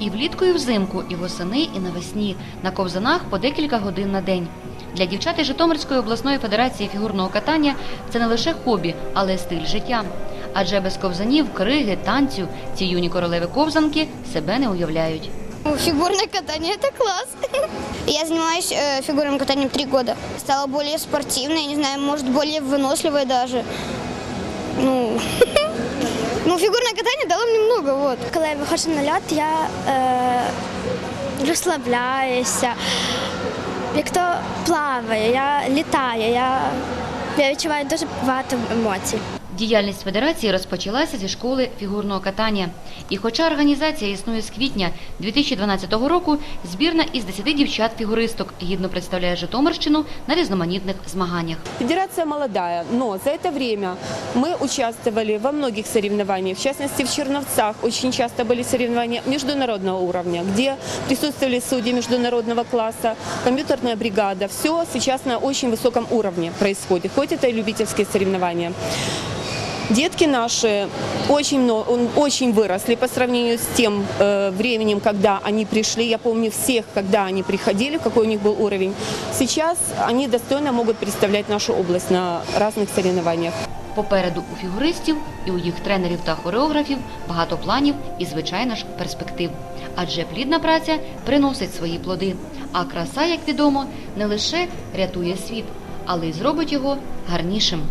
І влітку, і взимку, і восени, і навесні на ковзанах по декілька годин на день. Для дівчат із Житомирської обласної федерації фігурного катання це не лише хобі, але й стиль життя. Адже без ковзанів, криги, танцю ці юні королеви ковзанки себе не уявляють. Ну, Фигурное катание – это класс. Я занимаюсь э, фигурным катанием три года. Стала более спортивной, я не знаю, может, более выносливой даже. Ну, ну фигурное катание дало мне много, вот. Коли я виходжу на льот, я е, розслабляюся. Як то плаває, я літаю, я, я відчуваю дуже багато емоцій. Діяльність федерації розпочалася зі школи фігурного катання. І хоча організація існує з квітня 2012 року, збірна із 10 дівчат-фігуристок гідно представляє Житомирщину на різноманітних змаганнях. Федерация молодая, но за это время мы участвовали во многих соревнованиях. В частности, в Черновцах очень часто были соревнования международного уровня, где присутствовали судьи международного класса, компьютерная бригада. Все сейчас на очень высоком уровне происходит, хоть это и любительские соревнования. Детки наши очень, очень выросли по сравнению с тем э, временем, когда они пришли. Я помню всех, когда они приходили, какой у них был уровень. Сейчас они достойно могут представлять нашу область на разных соревнованиях. Попереду у фігуристів і у їх тренерів та хореографів багато планів і, звичайно ж, перспектив. Адже плідна праця приносить свої плоди. А краса, як відомо, не лише рятує світ, але й зробить його гарнішим.